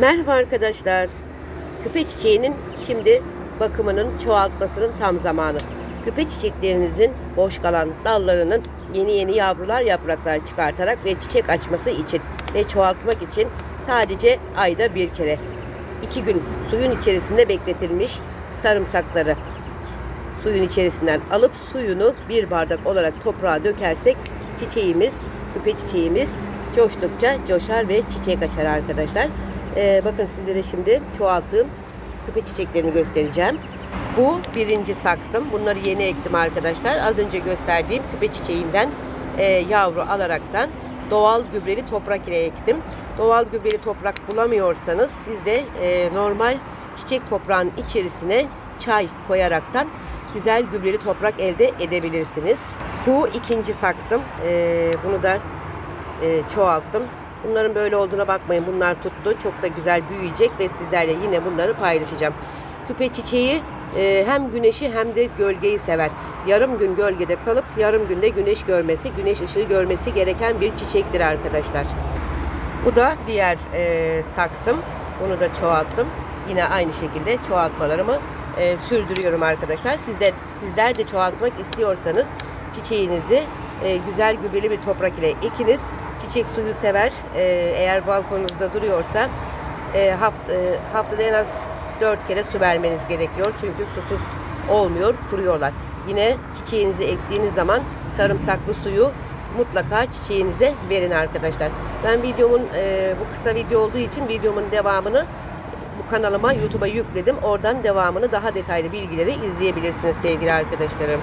Merhaba arkadaşlar. Küpe çiçeğinin şimdi bakımının çoğaltmasının tam zamanı. Küpe çiçeklerinizin boş kalan dallarının yeni yeni yavrular yapraklar çıkartarak ve çiçek açması için ve çoğaltmak için sadece ayda bir kere iki gün suyun içerisinde bekletilmiş sarımsakları suyun içerisinden alıp suyunu bir bardak olarak toprağa dökersek çiçeğimiz, küpe çiçeğimiz coştukça coşar ve çiçek açar arkadaşlar. Ee, bakın sizlere şimdi çoğalttığım küpe çiçeklerini göstereceğim. Bu birinci saksım. Bunları yeni ektim arkadaşlar. Az önce gösterdiğim küpe çiçeğinden e, yavru alaraktan doğal gübreli toprak ile ektim. Doğal gübreli toprak bulamıyorsanız siz de e, normal çiçek toprağın içerisine çay koyaraktan güzel gübreli toprak elde edebilirsiniz. Bu ikinci saksım. Ee, bunu da e, çoğalttım. Bunların böyle olduğuna bakmayın. Bunlar tuttu. Çok da güzel büyüyecek ve sizlerle yine bunları paylaşacağım. Küpe çiçeği e, hem güneşi hem de gölgeyi sever. Yarım gün gölgede kalıp yarım günde güneş görmesi, güneş ışığı görmesi gereken bir çiçektir arkadaşlar. Bu da diğer e, saksım. Bunu da çoğalttım. Yine aynı şekilde çoğaltmalarımı e, sürdürüyorum arkadaşlar. Sizler sizler de çoğaltmak istiyorsanız çiçeğinizi e, güzel gübreli bir toprak ile ekiniz. Çiçek suyu sever. E, eğer balkonunuzda duruyorsa e, haft, e, haftada en az 4 kere su vermeniz gerekiyor. Çünkü susuz olmuyor, kuruyorlar. Yine çiçeğinizi ektiğiniz zaman sarımsaklı suyu mutlaka çiçeğinize verin arkadaşlar. Ben videomun e, bu kısa video olduğu için videomun devamını bu kanalıma YouTube'a yükledim. Oradan devamını daha detaylı bilgileri izleyebilirsiniz sevgili arkadaşlarım.